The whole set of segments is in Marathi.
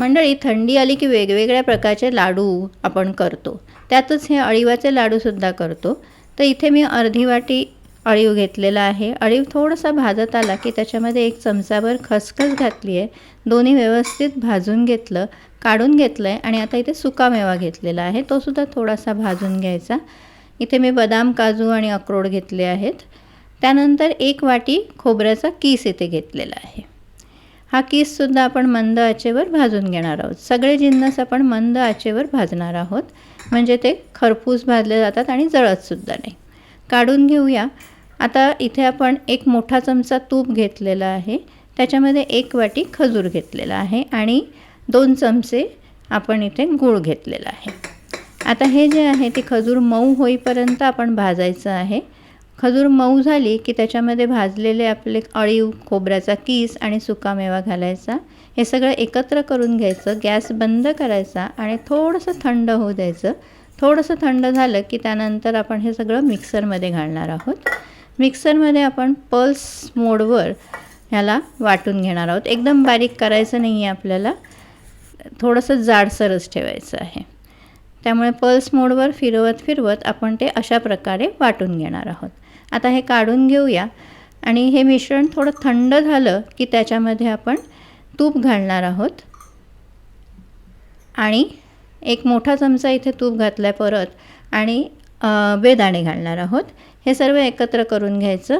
मंडळी थंडी आली की वेगवेगळ्या प्रकारचे लाडू आपण करतो. त्यातच हे अळीवाचे लाडूसुद्धा करतो. तर इथे मी अर्धी वाटी अळीव घेतलेला आहे. अळीव थोडासा भाजत आला की त्याच्यामध्ये एक चमचाभर खसखस घातली आहे. दोन्ही व्यवस्थित भाजून घेतलं काढून घेतलं आहे आणि आता इथे सुकामेवा घेतलेला आहे. तो सुद्धा थोडासा भाजून घ्यायचा. इथे मी बदाम काजू आणि अक्रोड घेतले आहेत. त्यानंतर एक वाटी खोबऱ्याचा किस इथे घेतलेला आहे. हा किससुद्धा आपण मंद आचेवर भाजून घेणार आहोत. सगळे जिन्नस आपण मंद आचेवर भाजणार आहोत. म्हणजे ते खरपूस भाजले जातात आणि जळतसुद्धा नाही. काढून घेऊया. आता इथे आपण एक मोठा चमचा तूप घेतलेला आहे. त्याच्यामध्ये एक वाटी खजूर घेतलेला आहे आणि दोन चमचे आपण इथे गूळ घेतलेला आहे. आता हे जे आहे ते खजूर मऊ होईपर्यंत आपण भाजायचं आहे. खजूर मऊ झाली की त्याच्यामध्ये भाजलेले आपले अळीव खोबऱ्याचा किस आणि सुकामेवा घालायचा. हे सगळं एकत्र करून घ्यायचं. गॅस बंद करायचा आणि थोडंसं थंड होऊ द्यायचं. थोडंसं थंड झालं की त्यानंतर आपण हे सगळं मिक्सरमध्ये घालणार आहोत. मिक्सरमध्ये आपण पल्स मोडवर ह्याला वाटून घेणार आहोत. एकदम बारीक करायचं नाही आहे आपल्याला. थोडंसं जाडसरच ठेवायचं आहे. त्यामुळे पल्स मोडवर फिरवत फिरवत आपण ते अशा प्रकारे वाटून घेणार आहोत. आता हे काढून घेऊया. आणि हे मिश्रण थोडं थंड झालं की त्याच्यामध्ये आपण तूप घालणार आहोत. आणि एक मोठा चमचा इथे तूप घातला आहे परत. आणि बेदाणे घालणार आहोत. हे सर्व एकत्र करून घ्यायचं.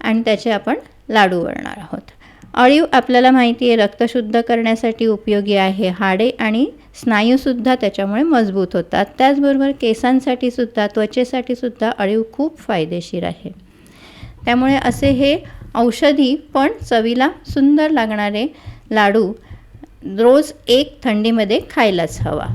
आणि त्याचे आपण लाडू वळणार आहोत. अळीव आपल्याला माहिती आहे रक्तशुद्ध करण्यासाठी उपयोगी आहे हाडे आणि स्नायूसुद्धा त्याच्यामुळे मजबूत होतात. त्याचबरोबर केसांसाठी सुद्धा त्वचेसाठी सुद्धा अळीव खूप फायदेशीर आहे. त्यामुळे असे हे औषधी पण चवीला सुंदर लागणारे लाडू रोज एक थंडीमध्ये खायलाच हवा.